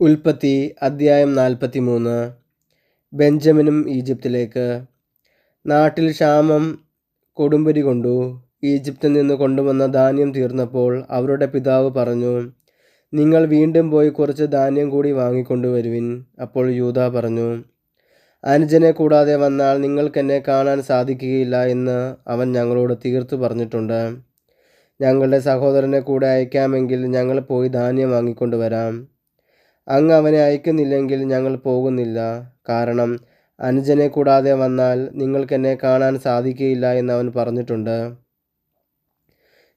ഉൽപ്പത്തി അദ്ധ്യായം നാൽപ്പത്തി മൂന്ന് ബെഞ്ചമിനും ഈജിപ്തിലേക്ക്. നാട്ടിൽ ക്ഷാമം കൊടുമ്പരി കൊണ്ടു. ഈജിപ്തിൽ നിന്ന് കൊണ്ടുവന്ന ധാന്യം തീർന്നപ്പോൾ അവരുടെ പിതാവ് പറഞ്ഞു നിങ്ങൾ വീണ്ടും പോയി കുറച്ച് ധാന്യം കൂടി വാങ്ങിക്കൊണ്ടുവരുവിൻ. അപ്പോൾ യൂത പറഞ്ഞു അനുജനെ കൂടാതെ വന്നാൽ നിങ്ങൾക്കെന്നെ കാണാൻ സാധിക്കുകയില്ല എന്ന് അവൻ ഞങ്ങളോട് തീർത്തു പറഞ്ഞിട്ടുണ്ട്. ഞങ്ങളുടെ സഹോദരനെ കൂടെ അയക്കാമെങ്കിൽ ഞങ്ങൾ പോയി ധാന്യം വാങ്ങിക്കൊണ്ടുവരാം. അങ്ങ് അവനെ അയക്കുന്നില്ലെങ്കിൽ ഞങ്ങൾ പോകുന്നില്ല. കാരണം അനുജനെ കൂടാതെ വന്നാൽ നിങ്ങൾക്കെന്നെ കാണാൻ സാധിക്കുകയില്ല എന്ന് അവൻ പറഞ്ഞിട്ടുണ്ട്.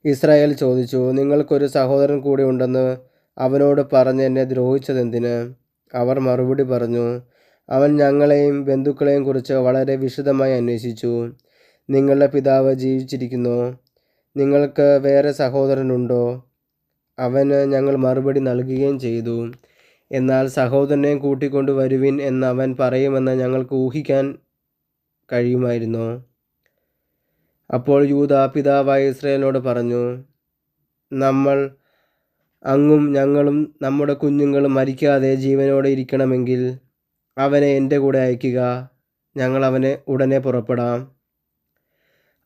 ഇസ്രായേൽ ചോദിച്ചു നിങ്ങൾക്കൊരു സഹോദരൻ കൂടി ഉണ്ടെന്ന് അവനോട് പറഞ്ഞ് എന്നെ ദ്രോഹിച്ചതെന്തിന്? അവർ മറുപടി പറഞ്ഞു അവൻ ഞങ്ങളെയും ബന്ധുക്കളെയും കുറിച്ച് വളരെ വിശദമായി അന്വേഷിച്ചു. നിങ്ങളുടെ പിതാവ് ജീവിച്ചിരിക്കുന്നു. നിങ്ങൾക്ക് വേറെ സഹോദരനുണ്ടോ? അവന് ഞങ്ങൾ മറുപടി നൽകുകയും ചെയ്തു. എന്നാൽ സഹോദരനെയും കൂട്ടിക്കൊണ്ട് വരുവിൻ എന്ന് അവൻ പറയുമെന്ന് ഞങ്ങൾക്ക് ഊഹിക്കാൻ കഴിയുമായിരുന്നു. അപ്പോൾ യൂത പിതാവായ ഇസ്രയേലിനോട് പറഞ്ഞു നമ്മൾ അങ്ങും ഞങ്ങളും നമ്മുടെ കുഞ്ഞുങ്ങളും മരിക്കാതെ ജീവനോടെ ഇരിക്കണമെങ്കിൽ അവനെ എന്റെ കൂടെ അയക്കുക. ഞങ്ങൾ അവനെ ഉടനെ പുറപ്പെടാം.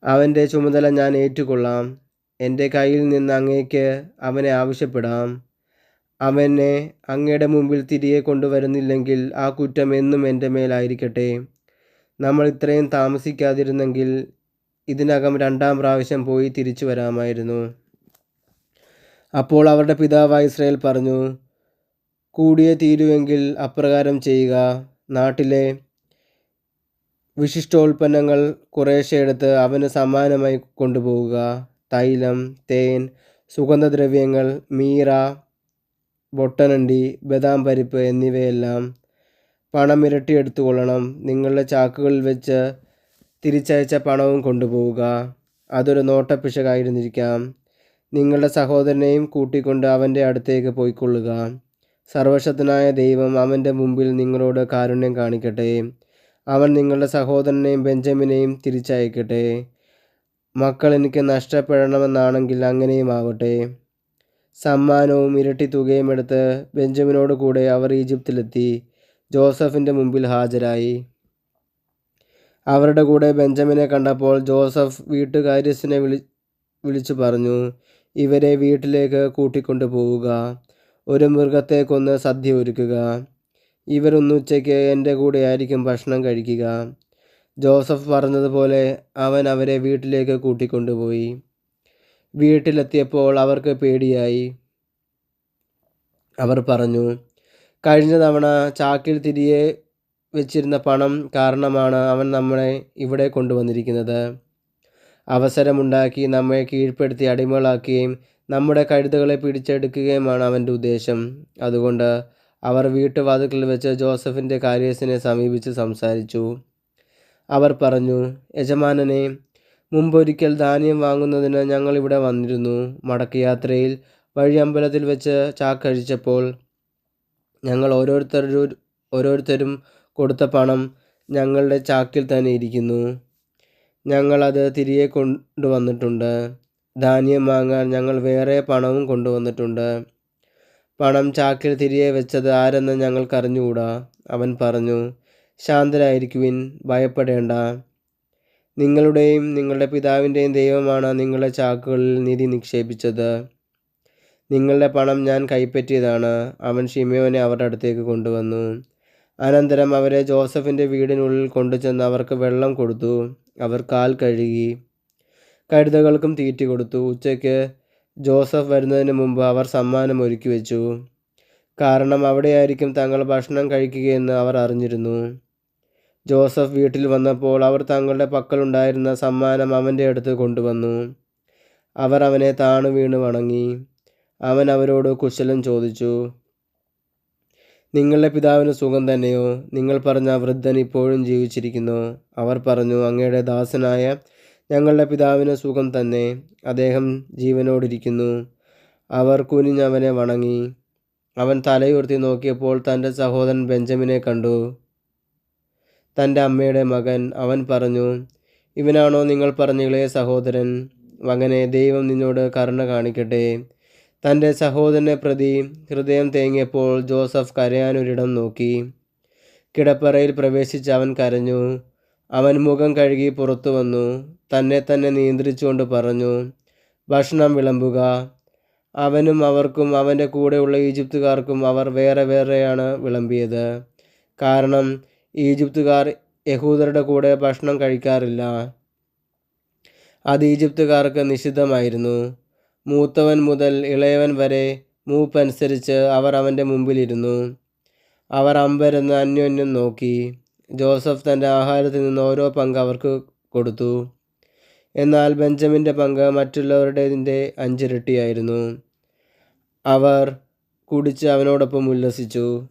അവന്റെ ചുമതല ഞാൻ ഏറ്റുകൊള്ളാം. എന്റെ കയ്യിൽ നിന്ന് അങ്ങേക്ക് അവനെ ആവശ്യപ്പെടാം. അവനെ അങ്ങയുടെ മുമ്പിൽ തിരികെ കൊണ്ടുവരുന്നില്ലെങ്കിൽ ആ കുറ്റം എന്നും എന്റെ മേലായിരിക്കട്ടെ. നമ്മൾ ഇത്രയും താമസിക്കാതിരുന്നെങ്കിൽ ഇതിനകം രണ്ടാം പ്രാവശ്യം പോയി തിരിച്ചു വരാമായിരുന്നു. അപ്പോൾ അവരുടെ പിതാവായ ഇസ്രയേൽ പറഞ്ഞു കൂടിയേ തീരുവെങ്കിൽ അപ്രകാരം ചെയ്യുക. നാട്ടിലെ വിശിഷ്ടോൽപ്പന്നങ്ങൾ കുറേശ്ശെ എടുത്ത് അവന് സമ്മാനമായി കൊണ്ടുപോവുക. തൈലം തേൻ സുഗന്ധദ്രവ്യങ്ങൾ മീറ ബൊട്ടനണ്ടി ബദാം പരിപ്പ് എന്നിവയെല്ലാം പണം ഇരട്ടി എടുത്തുകൊള്ളണം നിങ്ങളുടെ ചാക്കുകളിൽ വെച്ച് തിരിച്ചയച്ച പണവും കൊണ്ടുപോവുക. അതൊരു നോട്ടപ്പിശകായിരുന്നിരിക്കാം. നിങ്ങളുടെ സഹോദരനെയും കൂട്ടിക്കൊണ്ട് അവന്റെ അടുത്തേക്ക് പോയിക്കൊള്ളുക. സർവശക്തനായ ദൈവം അവന്റെ മുമ്പിൽ നിങ്ങളോട് കാരുണ്യം കാണിക്കട്ടെ. അവൻ നിങ്ങളുടെ സഹോദരനെയും ബെഞ്ചമിനെയും തിരിച്ചയക്കട്ടെ. മക്കൾ എനിക്ക് നഷ്ടപ്പെടണമെന്നാണെങ്കിൽ അങ്ങനെയും ആവട്ടെ. സമ്മാനവും ഇരട്ടി തുകയും എടുത്ത് ബെഞ്ചമിനോട് കൂടെ അവർ ഈജിപ്തിലെത്തി ജോസഫിന്റെ മുമ്പിൽ ഹാജരായി. അവരുടെ കൂടെ ബെഞ്ചമിനെ കണ്ടപ്പോൾ ജോസഫ് വീട്ടുകാര്യസ്ഥനെ വിളി വിളിച്ചു പറഞ്ഞു ഇവരെ വീട്ടിലേക്ക് കൂട്ടിക്കൊണ്ടു പോവുക. ഒരു മൃഗത്തെ കൊന്ന് സദ്യ ഒരുക്കുക. ഇവരൊന്ന് ഉച്ചയ്ക്ക് എന്റെ കൂടെ ആയിരിക്കും ഭക്ഷണം കഴിക്കുക. ജോസഫ് പറഞ്ഞതുപോലെ അവൻ അവരെ വീട്ടിലേക്ക് കൂട്ടിക്കൊണ്ടുപോയി. വീട്ടിലെത്തിയപ്പോൾ അവർക്ക് പേടിയായി. അവർ പറഞ്ഞു കഴിഞ്ഞ തവണ ചാക്കിൽ തിരികെ വെച്ചിരുന്ന പണം കാരണമാണ് അവൻ നമ്മളെ ഇവിടെ കൊണ്ടുവന്നിരിക്കുന്നത്. അവസരമുണ്ടാക്കി നമ്മെ കീഴ്പ്പെടുത്തി അടിമകളാക്കുകയും നമ്മുടെ കഴുതുകളെ പിടിച്ചെടുക്കുകയുമാണ് അവന്റെ ഉദ്ദേശം. അതുകൊണ്ട് അവർ വീട്ടുവാതുക്കളിൽ വെച്ച് ജോസഫിന്റെ കാര്യസിനെ സമീപിച്ച് സംസാരിച്ചു. അവർ പറഞ്ഞു യജമാനനെ മുമ്പൊരിക്കൽ ധാന്യം വാങ്ങുന്നതിന് ഞങ്ങൾ ഇവിടെ വന്നിരുന്നു. മടക്കയാത്രയിൽ വഴി അമ്പലത്തിൽ വെച്ച് ചാക്കഴിച്ചപ്പോൾ ഞങ്ങൾ ഓരോരുത്തരും ഓരോരുത്തരും കൊടുത്ത പണം ഞങ്ങളുടെ ചാക്കിൽ തന്നെ ഇരിക്കുന്നു. ഞങ്ങളത് തിരികെ കൊണ്ടുവന്നിട്ടുണ്ട്. ധാന്യം വാങ്ങാൻ ഞങ്ങൾ വേറെ പണവും കൊണ്ടുവന്നിട്ടുണ്ട്. പണം ചാക്കിൽ തിരികെ വെച്ചത് ആരെന്ന് ഞങ്ങൾക്കറിഞ്ഞുകൂടാ? അവൻ പറഞ്ഞു ശാന്തരായിരിക്കുവിൻ ഭയപ്പെടേണ്ട. നിങ്ങളുടെയും നിങ്ങളുടെ പിതാവിന്റെയും ദൈവമാണ് നിങ്ങളുടെ ചാക്കുകളിൽ നിധി നിക്ഷേപിച്ചത്. നിങ്ങളുടെ പണം ഞാൻ കൈപ്പറ്റിയതാണ്. അവൻ ഷിമയോനെ അവരുടെ അടുത്തേക്ക് കൊണ്ടുവന്നു. അനന്തരം അവരെ ജോസഫിന്റെ വീടിനുള്ളിൽ കൊണ്ടുചെന്ന് അവർക്ക് വെള്ളം കൊടുത്തു. അവർ കാൽ കഴുകി. കഴുതകൾക്കും തീറ്റി കൊടുത്തു. ഉച്ചയ്ക്ക് ജോസഫ് വരുന്നതിന് മുമ്പ് അവർ സമ്മാനം ഒരുക്കി വെച്ചു. കാരണം അവിടെയായിരിക്കും തങ്ങൾ ഭക്ഷണം കഴിക്കുകയെന്ന് അവർ അറിഞ്ഞിരുന്നു. ജോസഫ് വീട്ടിൽ വന്നപ്പോൾ അവർ തങ്ങളുടെ പക്കലുണ്ടായിരുന്ന സമ്മാനം അവന്റെ അടുത്ത് കൊണ്ടുവന്നു. അവർ അവനെ താണു വീണ് വണങ്ങി. അവൻ അവരോട് കുശലം ചോദിച്ചു നിങ്ങളുടെ പിതാവിന് സുഖം തന്നെയോ? നിങ്ങൾ പറഞ്ഞ വൃദ്ധൻ ഇപ്പോഴും ജീവിച്ചിരിക്കുന്നു. അവർ പറഞ്ഞു അങ്ങയുടെ ദാസനായ ഞങ്ങളുടെ പിതാവിന് സുഖം തന്നെ. അദ്ദേഹം ജീവനോടിരിക്കുന്നു. അവർ കുനിഞ്ഞവനെ വണങ്ങി. അവൻ തലയുയർത്തി നോക്കിയപ്പോൾ തന്റെ സഹോദരൻ ബെഞ്ചമിനെ കണ്ടു. തന്റെ അമ്മയുടെ മകൻ അവൻ പറഞ്ഞു ഇവനാണോ നിങ്ങൾ പറഞ്ഞ സഹോദരൻ? മകനെ ദൈവം നിന്നോട് കരുണ കാണിക്കട്ടെ. തന്റെ സഹോദരനെ പ്രതി ഹൃദയം തേങ്ങിയപ്പോൾ ജോസഫ് കരയാനൊരിടം നോക്കി. കിടപ്പറയിൽ പ്രവേശിച്ച് അവൻ കരഞ്ഞു. അവൻ മുഖം കഴുകി പുറത്തു വന്നു. തന്നെ തന്നെ നിയന്ത്രിച്ചുകൊണ്ട് പറഞ്ഞു ഭക്ഷണം വിളമ്പുക. അവനും അവർക്കും അവന്റെ കൂടെയുള്ള ഈജിപ്തുകാർക്കും അവർ വേറെ വേറെയാണ് വിളമ്പിയത്. കാരണം ഈജിപ്തുകാർ യഹൂദരുടെ കൂടെ ഭക്ഷണം കഴിക്കാറില്ല. അത് ഈജിപ്തുകാർക്ക് നിഷിദ്ധമായിരുന്നു. മൂത്തവൻ മുതൽ ഇളയവൻ വരെ മൂപ്പനുസരിച്ച് അവർ അവന്റെ മുമ്പിലിരുന്നു. അവർ അമ്പരന്ന് അന്യോന്യം നോക്കി. ജോസഫ് തന്റെ ആഹാരത്തിൽ നിന്ന് ഓരോ പങ്ക് അവർക്ക് കൊടുത്തു. എന്നാൽ ബെഞ്ചമിന്റെ പങ്ക് മറ്റുള്ളവരുടേതിന്റെ അഞ്ചിരട്ടിയായിരുന്നു. അവർ കുടിച്ച് അവനോടൊപ്പം ഉല്ലസിച്ചു.